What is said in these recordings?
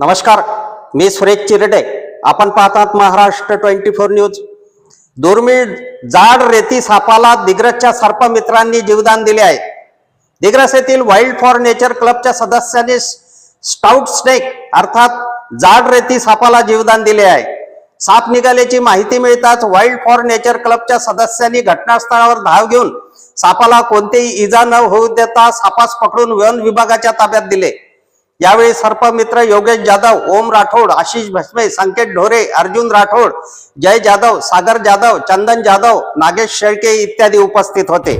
नमस्कार मी सुरेश चिरडे. आपण पाहतात महाराष्ट्र ट्वेंटी फोर न्यूज. दुर्मिळ जाड रेती सापाला दिग्रसच्या सर्पमित्रांनी जीवदान दिले आहे. दिग्रस येथील वाईल्ड फॉर नेचर क्लबच्या सदस्यांनी स्टाउट स्नेक अर्थात जाड रेती सापाला जीवदान दिले आहे. साप निघाल्याची माहिती मिळताच वाईल्ड फॉर नेचर क्लबच्या सदस्यांनी घटनास्थळावर धाव घेऊन सापाला कोणतीही इजा न होऊ देता सापास पकडून वन विभागाच्या ताब्यात दिले. यावेळी सर्पमित्र योगेश जाधव ओम राठोड आशिष भस्मे संकेत ढोरे अर्जुन राठोड जय जाधव सागर जाधव चंदन जाधव नागेश शेळके इत्यादी उपस्थित होते.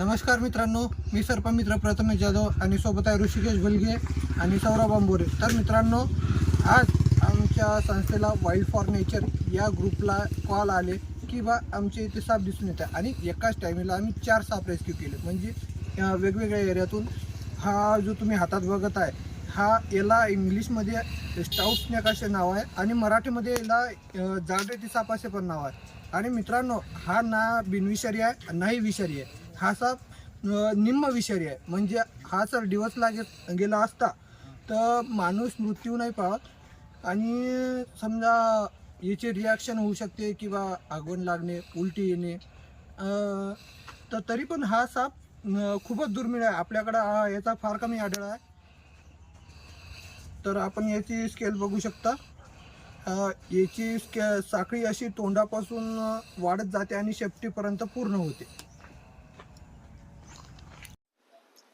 नमस्कार मित्रांनो मी सर्पमित्र प्रथमेश जाधव आणि सोबत आहे ऋषिकेश भलगे आणि सौरभ आंबोरे. तर मित्रांनो आज आमच्या संस्थेला वाईल्ड फॉर नेचर या ग्रुपला कॉल आले की बा आमच्या इथे साप दिसून येत आहे आणि एकाच टायमिंगला आम्ही चार साप रेस्क्यू केले. म्हणजे वेगवेगळ्या एरियातून हा जो तुम्ही हातात बघत आहे हा याला इंग्लिशमध्ये स्टाऊट स्नेक असे नाव आहे आणि मराठीमध्ये याला अं, साप असे पण नाव आहे. आणि मित्रांनो हा ना बिनविषारी आहे नाही विषारी आहे. हा साप निम्न निम्म विषारी आहे. म्हणजे हा सर दिवस गे गेला असता तर माणूस मृत्यू नाही पावत. आणि समजा याचे रिॲक्शन होऊ शकते किंवा आगवण लागणे उलटी येणे. तर तरी पण हा साप खूपच दुर्मिळ आहे. आपल्याकडं याचा फार कमी आढळ आहे. तर आपण याची स्केल बघू शकता. याची स्के साखळी अशी तोंडापासून वाढत जाते आणि शेपटीपर्यंत पूर्ण होते.